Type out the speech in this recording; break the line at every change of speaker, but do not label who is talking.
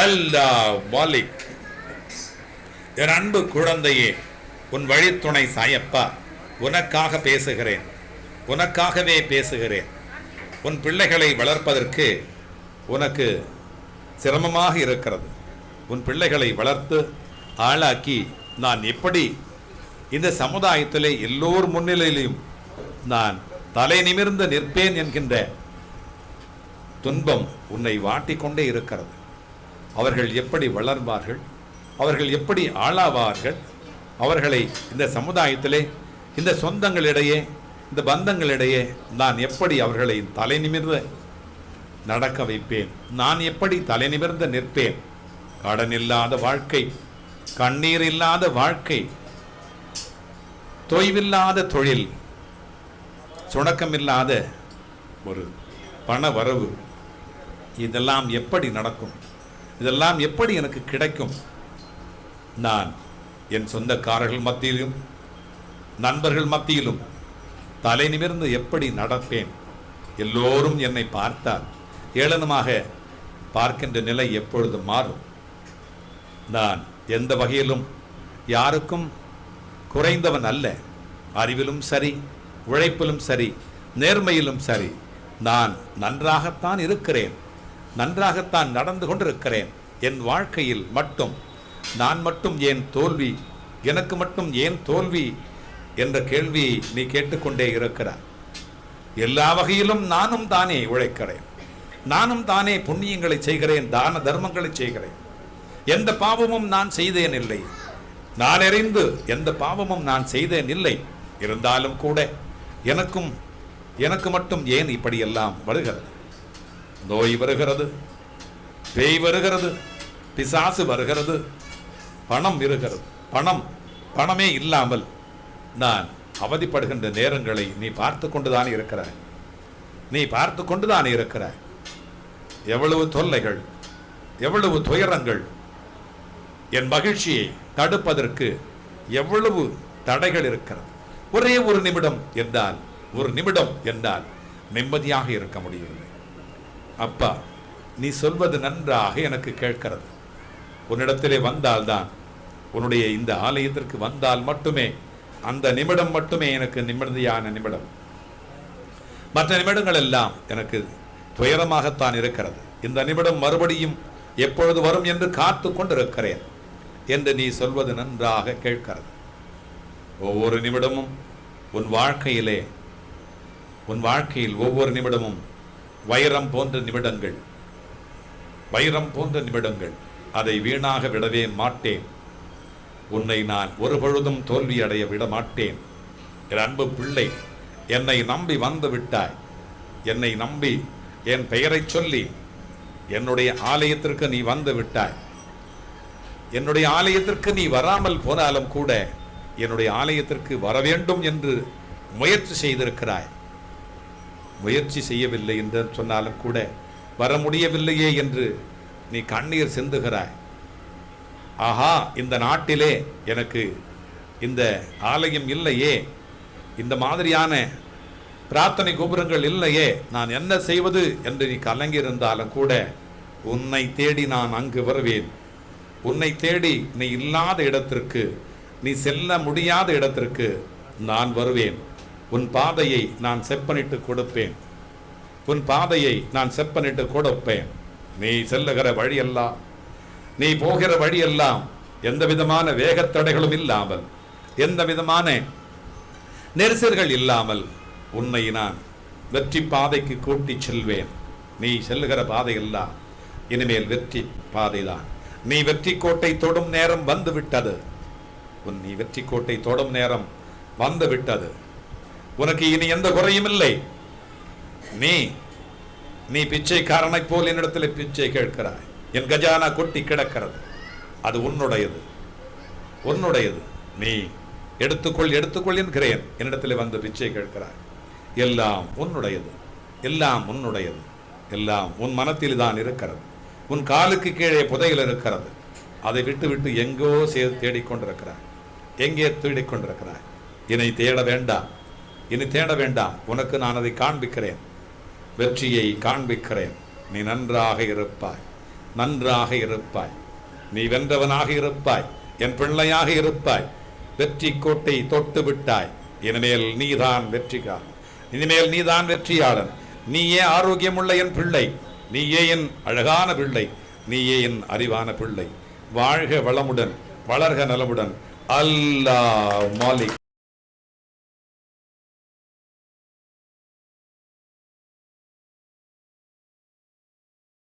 அல்லா மாலிக் என் அன்பு குழந்தையே உன் வழித்துணை சாயப்பா உனக்காக பேசுகிறேன். உனக்காகவே பேசுகிறேன். உன் பிள்ளைகளை வளர்ப்பதற்கு உனக்கு சிரமமாக இருக்கிறது. உன் பிள்ளைகளை வளர்த்து ஆளாக்கி நான் எப்படி இந்த சமுதாயத்திலே எல்லோர் முன்னிலையிலும் நான் தலை நிமிர்ந்து நிற்பேன் என்கின்ற துன்பம் உன்னை வாட்டிக்கொண்டே இருக்கிறது. அவர்கள் எப்படி வளர்வார்கள் அவர்கள் எப்படி ஆளாவார்கள் அவர்களை இந்த சமுதாயத்திலே இந்த சொந்தங்களிடையே இந்த பந்தங்களிடையே நான் எப்படி அவர்களை தலை நிமிர்ந்து நடக்க வைப்பேன் நான் எப்படி தலை நிமிர்ந்து நிற்பேன்? கடன் இல்லாத வாழ்க்கை கண்ணீர் இல்லாத வாழ்க்கை தொய்வில்லாத தொழில் சுணக்கமில்லாத ஒரு பண வரவு இதெல்லாம் எப்படி நடக்கும்? இதெல்லாம் எப்படி எனக்கு கிடைக்கும்? நான் என் சொந்தக்காரர்கள் மத்தியிலும் நண்பர்கள் மத்தியிலும் தலை நிமிர்ந்து எப்படி நடப்பேன்? எல்லோரும் என்னை பார்த்தால் ஏளனமாக பார்க்கின்ற நிலை எப்பொழுது மாறும்? நான் எந்த வகையிலும் யாருக்கும் குறைந்தவன் அல்ல. அறிவிலும் சரி உழைப்பிலும் சரி நேர்மையிலும் சரி நான் நன்றாகத்தான் இருக்கிறேன். நன்றாகத்தான் நடந்து கொண்டிருக்கிறேன். என் வாழ்க்கையில் மட்டும் நான் மட்டும் ஏன் தோல்வி? எனக்கு மட்டும் ஏன் தோல்வி? என்ற கேள்வி நீ கேட்டுக்கொண்டே இருக்கிறார் எல்லா வகையிலும் நானும் தானே உழைக்கிறேன். நானும் தானே புண்ணியங்களை செய்கிறேன் தான தர்மங்களை செய்கிறேன். எந்த பாவமும் நான் செய்தேன் இல்லை. நான் அறிந்து எந்த பாவமும் நான் செய்தேன் இல்லை. இருந்தாலும் கூட எனக்கும் எனக்கு மட்டும் ஏன் இப்படியெல்லாம் வருகிறது? நோய் வருகிறது பேய் வருகிறது பிசாசு வருகிறது பணம் இருக்கிறது. பணம் பணமே இல்லாமல் நான் அவதிப்படுகின்ற நேரங்களை நீ பார்த்து கொண்டுதான் இருக்கிறாய். நீ பார்த்து கொண்டுதான் இருக்கிறாய். எவ்வளவு தொல்லைகள் எவ்வளவு துயரங்கள். என் மகிழ்ச்சியை தடுப்பதற்கு எவ்வளவு தடைகள் இருக்கிறது. ஒரே ஒரு நிமிடம் என்றால் ஒரு நிமிடம் என்றால் நிம்மதியாக இருக்க முடியவில்லை. அப்பா நீ சொல்வது நன்றாக எனக்கு கேட்கிறது. உன்னிடத்திலே வந்தால்தான் உன்னுடைய இந்த ஆலயத்திற்கு வந்தால் மட்டுமே அந்த நிமிடம் மட்டுமே எனக்கு நிம்மதியான நிமிடம். மற்ற நிமிடங்கள் எல்லாம் எனக்கு துயரமாகத்தான் இருக்கிறது. இந்த நிமிடம் மறுபடியும் எப்பொழுது வரும் என்று காத்து கொண்டிருக்கிறேன் என்று நீ சொல்வது நன்றாக கேட்கிறது. ஒவ்வொரு நிமிடமும் உன் வாழ்க்கையிலே உன் வாழ்க்கையில் ஒவ்வொரு நிமிடமும் வைரம் போன்ற நிமிடங்கள். வைரம் போன்ற நிமிடங்கள். அதை வீணாக விடவே மாட்டேன். உன்னை நான் ஒரு பொழுதும் தோல்வி அடைய விட மாட்டேன் என் அன்பு பிள்ளை என்னை நம்பி வந்து விட்டாய். என்னை நம்பி என் பெயரைச் சொல்லி என்னுடைய ஆலயத்திற்கு நீ வந்து விட்டாய். என்னுடைய ஆலயத்திற்கு நீ வராமல் போனாலும் கூட என்னுடைய ஆலயத்திற்கு வர வேண்டும் என்று முயற்சி செய்திருக்கிறாய். முயற்சி செய்யவில்லை என்று சொன்னாலும் கூட வர முடியவில்லையே என்று நீ கண்ணீர் சிந்துகிறாய். ஆஹா இந்த நாட்டிலே எனக்கு இந்த ஆலயம் இல்லையே. இந்த மாதிரியான பிரார்த்தனை கோபுரங்கள் இல்லையே. நான் என்ன செய்வது என்று நீ கலங்கியிருந்தாலும் கூட உன்னை தேடி நான் அங்கு வருவேன். உன்னை தேடி நீ இல்லாத இடத்திற்கு நீ செல்ல முடியாத இடத்திற்கு நான் வருவேன். உன் பாதையை நான் செப்பனிட்டு கொடுப்பேன். உன் பாதையை நான் செப்பனிட்டு கொடுப்பேன். நீ செல்லுகிற வழியெல்லாம் நீ போகிற வழியெல்லாம் எந்த விதமான வேகத்தடைகளும் இல்லாமல் எந்த விதமான நெரிசல்கள் இல்லாமல் உன்னை நான் வெற்றி பாதைக்கு கூட்டிச் செல்வேன். நீ செல்லுகிற பாதையெல்லாம் இனிமேல் வெற்றி பாதைதான். நீ வெற்றி கோட்டை தொடும் நேரம் வந்துவிட்டது. உன் நீ வெற்றி கோட்டை தொடும் நேரம் வந்துவிட்டது. உனக்கு இனி எந்த குறையும் இல்லை. நீ நீ பிச்சைக்காரனை போல் என்னிடத்தில் பிச்சை கேட்கிறாய். என் கஜானா கொட்டி கிடக்கிறது. அது உன்னுடையது. உன்னுடையது. நீ எடுத்துக்கொள் எடுத்துக்கொள் என்கிறேன். என்னிடத்தில் வந்து பிச்சை கேட்கிறாய். எல்லாம் உன்னுடையது. எல்லாம் உன்னுடையது. எல்லாம் உன் மனத்தில் தான் இருக்கிறது. உன் காலுக்கு கீழே புதையில் இருக்கிறது. அதை விட்டு விட்டு எங்கோ சே தேடிக்கொண்டிருக்கிறாய். எங்கே தேடிக்கொண்டிருக்கிறாய்? இனி தேட வேண்டாம். இனி தேட வேண்டாம். உனக்கு நான் அதை காண்பிக்கிறேன். வெற்றியை காண்பிக்கிறேன். நீ நன்றாக இருப்பாய். நன்றாக இருப்பாய். நீ வென்றவனாக இருப்பாய். என் பிள்ளையாக இருப்பாய். வெற்றி கோட்டை தொட்டு விட்டாய். இனிமேல் நீதான் வெற்றிகாரன் இனிமேல் நீதான் வெற்றியாளன். நீயே ஆரோக்கியமுள்ள என் பிள்ளை. நீயே என் அழகான பிள்ளை. நீயே என் அறிவான பிள்ளை. வாழ்க வளமுடன் வளர்க நலமுடன். அல்லா மாலிக்.